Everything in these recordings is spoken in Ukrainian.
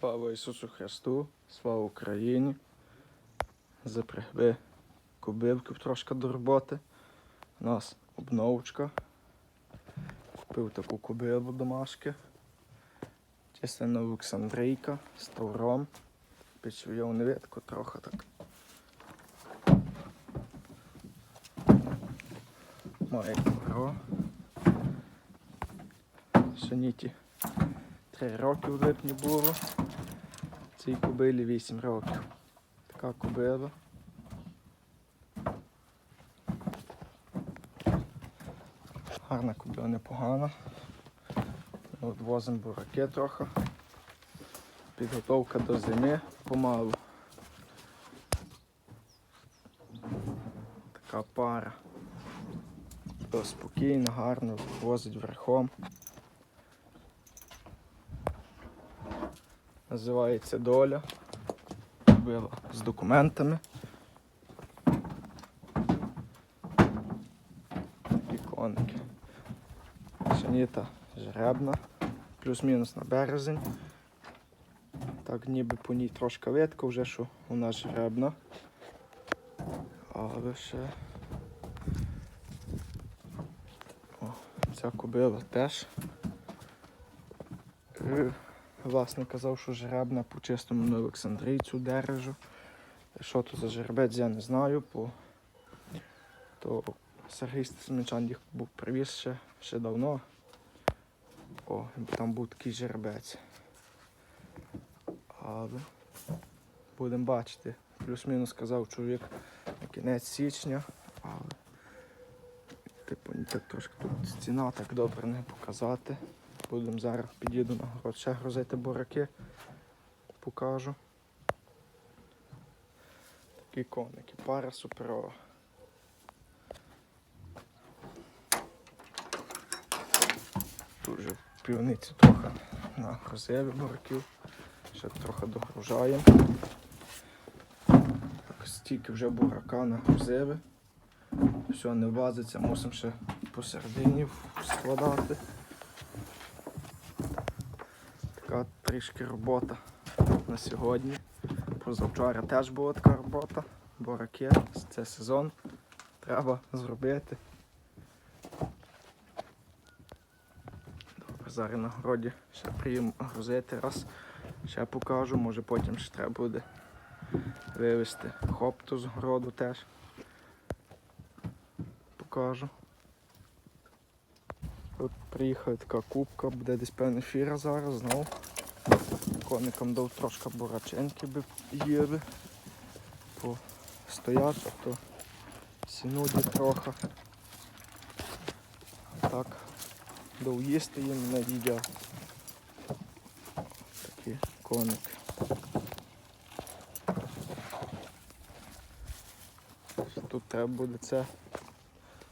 Слава Ісусу Христу, слава Україні. Запрягли кубилків трошки до роботи. У нас обновочка. Купив таку кубилу домашки. Численна Олександрійка з тавром. Печвів невидко трохи так. Має тавро. Шаніті Три роки в липні було. Цій кобилі 8 років. Така кобила. Гарна кобила непогана. От возимо бураки трохи. Підготовка до зими помалу. Така пара. То спокійно, гарно, возить верхом. Називається доля. Була з документами. Такі коники. Шаніта жеребна, плюс-мінус на березень. Так ніби по ній трошки видко вже, що вона жеребна. Але ще. О, ця кобила теж. Е, Власник казав, що жеребна по чистому Олександрійцю дережу. Що то за жеребець, я не знаю, бо то Сергій Смічан їх був привіз ще, ще давно. О, там був такий жеребець. Але будемо бачити. Плюс-мінус сказав чоловік на кінець січня, але типу так трошки тут ціна так добре не показати. Будемо зараз під'їду на город ще грузити бураки. Покажу. Такі коники, пара суперова. Дуже в півниці трохи на нагрузили бураків. Ще трохи догружаємо. Стільки вже бурака нагрузили. Все, не влазиться, мусимо ще посередині складати. Така трішки робота на сьогодні. Позавчора теж була така робота, бо ракет, це сезон. Треба зробити. Добре, зараз на городі ще приїм грузити раз. Ще покажу, може потім ще треба буде вивезти хопту з городу теж. Покажу. От приїхала така кубка, буде десь певна фіра зараз знову. Коникам дав трошки бураченки би їли. По стоять, а то сінуді трохи. Так, дав їсти їм не їдять. Такі коники. Тут треба буде це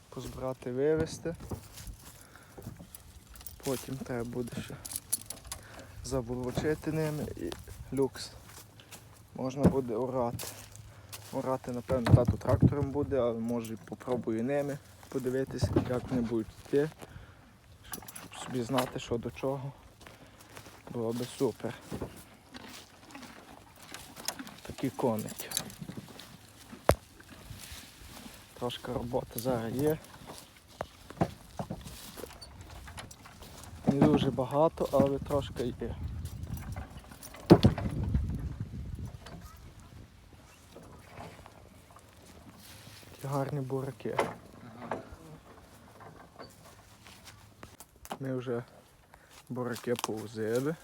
позбирати, вивезти. Потім треба буде ще заболочити ними і люкс. Можна буде орати. Орати, напевно, тату трактором буде, але може попробую ними подивитися, як вони будуть йти, щоб собі знати, що до чого. Було би супер. Такі коники. Трошки роботи зараз є. Не дуже багато, але трошки є. Такі гарні бураки. Ми вже бураки повзили.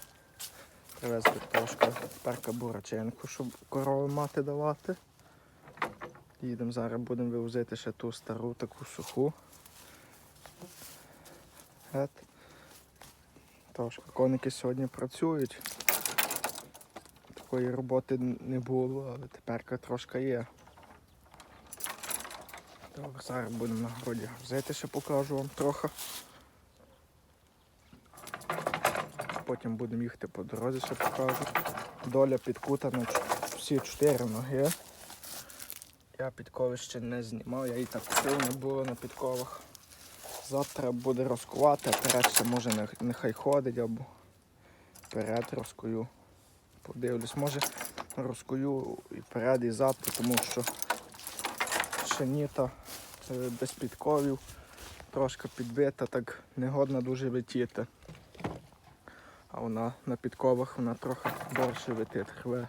Привезли трошки перка бураченку, щоб корови мати давати. Їдемо зараз, будемо вивозити ще ту стару таку суху. Трошки коники сьогодні працюють. Такої роботи не було, але тепер трошки є. Добре, зараз будемо на городі грузити, ще покажу вам трохи. Потім будемо їхати по дорозі, ще покажу. Доля підкутана ч- всі чотири ноги. Я підкови ще не знімав, я і так не було на підковах. Завтра буде розкувати, а перед ще може нехай ходить або перед розкою. Подивлюсь, може розкую і перед, і зад, тому що пшеніта е, без підковів, трошки підбита, так негодна дуже летіти. А вона на підковах вона трохи довше летить, рве.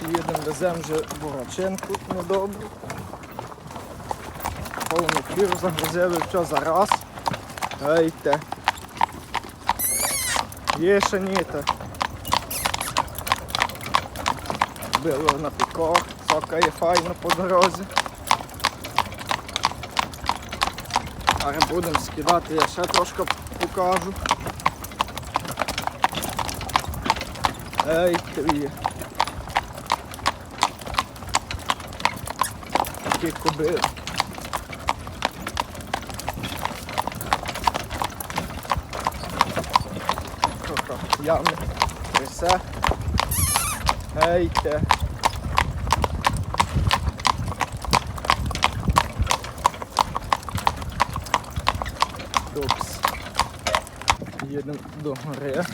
Їдемо, веземо вже бурачинку недобру. Повний фір загрузили все зараз. Гейте. Є шаніта. Било на пікох, цокає файно по дорозі. Зараз будемо скидати, я ще трошки покажу. Ей, твій. Кобили. Трохи ями, трясе. Гейте. Докс. Їдемо до гори.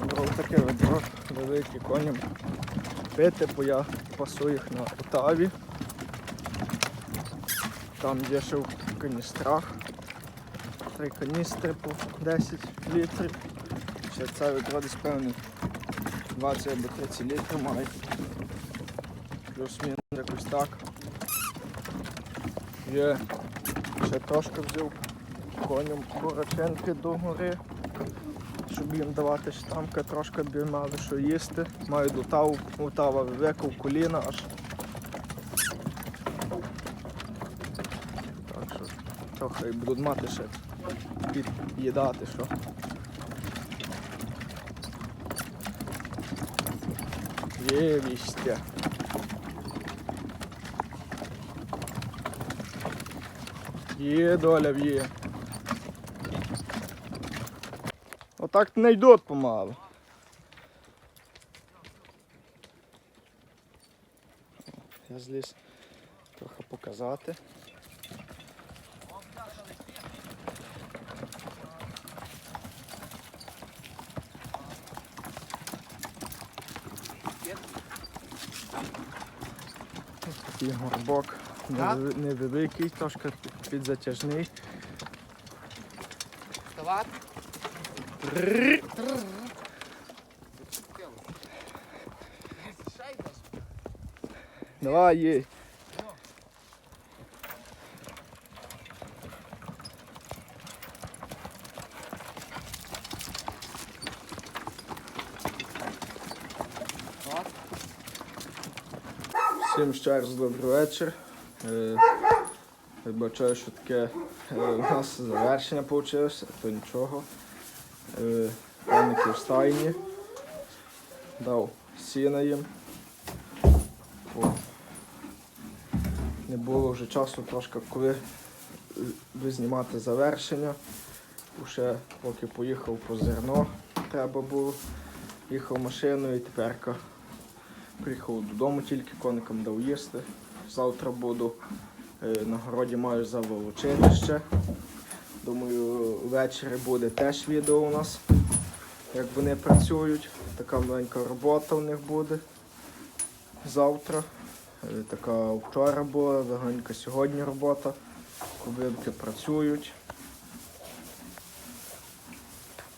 Набрав таке ведро, великі коням пити, бо я пасу їх на Отаві. Там є ще в каністрах. Три каністри по 10 літрів. Ще це ведро десь певний 20 або 30 літрів має. Плюс-мінус якось так. Є. Ще трошки взяв коням бураченки до гори, щоб їм давати штамки, трошки б що їсти. Маю лутаву, лутава велика в коліна аж. Так що трохи будуть мати ще під'їдати що. Є вістя. Є доля є. Отак не йдуть помалу. Я зліз трохи показати. Такий горбок невеликий, трошки підзатяжний. Товар? Давай їй. Всім ще добрий вечір. Вибачаю, що таке у нас завершення вийшло, то нічого. Коники в стайні. Дав сіна їм. О. Не було вже часу трошки коли знімати завершення. Ще поки поїхав по зерно, треба було. Їхав машиною і тепер приїхав додому, тільки коникам дав їсти. Завтра буду е, на городі маю заволочити ще. Думаю, ввечері буде теж відео у нас, як вони працюють. Така маленька робота у них буде завтра. Е, Така вчора була, легенька сьогодні робота. Кубинки працюють.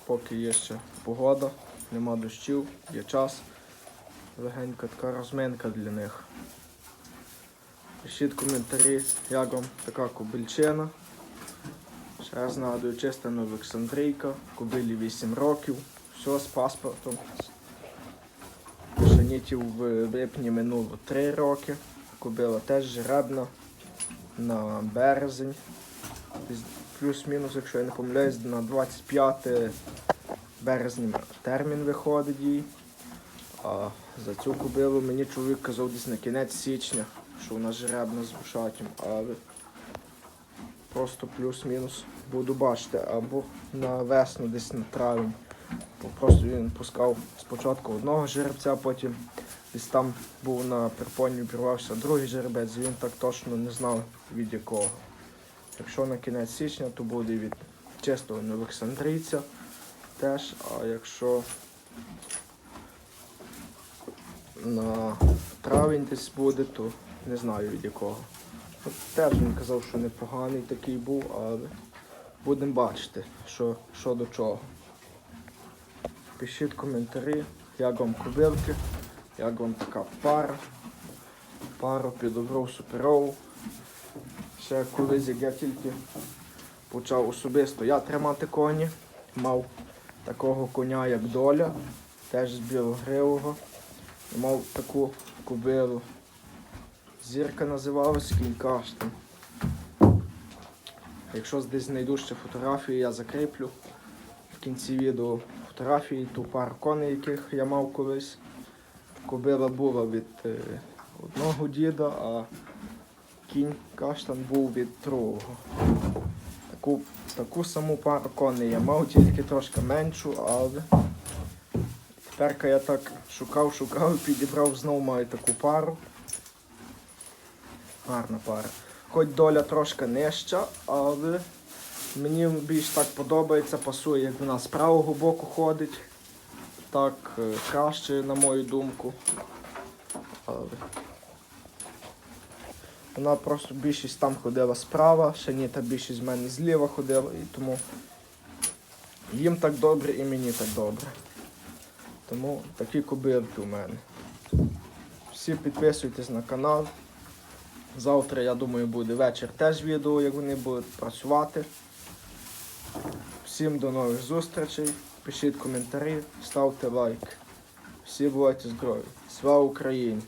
Поки є ще погода, нема дощів, є час. Легенька така розминка для них. Пишіть коментарі, як вам така кобильчина. Ще раз нагадую, чиста Олександрійка, кобилі 8 років, все з паспортом. Пшенітів в липні минуло 3 роки. Кобила теж жеребна на березень. Плюс-мінус, якщо я не помиляюсь, на 25 березня термін виходить їй. За цю кобилу мені чоловік казав десь на кінець січня, що вона жеребна з вушатім, але просто плюс-мінус буду бачити, або на весну, десь на травень. Просто він пускав спочатку одного жеребця, потім десь там був на перпоні, обірвався другий жеребець, він так точно не знав від якого. Якщо на кінець січня, то буде від чистого Олександрійця теж, а якщо на травень десь буде, то не знаю від якого. От теж він казав, що непоганий такий був, але будемо бачити, що, що до чого. Пишіть коментарі, як вам кобилки, як вам така пара. Пару підобрав суперову. Ще колись, як я тільки почав особисто я тримати коні, мав такого коня, як доля, теж з білогривого. І мав таку кобилу. Зірка називалась кінь каштан. Якщо десь знайду ще фотографії, я закріплю в кінці відео фотографії ту пару коней, яких я мав колись. Кобила була від е, одного діда, а кінь каштан був від другого. Таку, таку саму пару коней я мав, тільки трошки меншу, але тепер я так шукав, шукав підібрав знову маю таку пару. Гарна пара. Хоч доля трошки нижча, але мені більш так подобається, пасує, як вона з правого боку ходить. Так е, краще, на мою думку. Але вона просто більшість там ходила справа, ще ні, та більшість з мене зліва ходила, і тому їм так добре і мені так добре. Тому такі кобилки у мене. Всі підписуйтесь на канал. Завтра, я думаю, буде вечір теж відео, як вони будуть працювати. Всім до нових зустрічей. Пишіть коментарі, ставте лайк. Всі бувайте здорові. Слава Україні!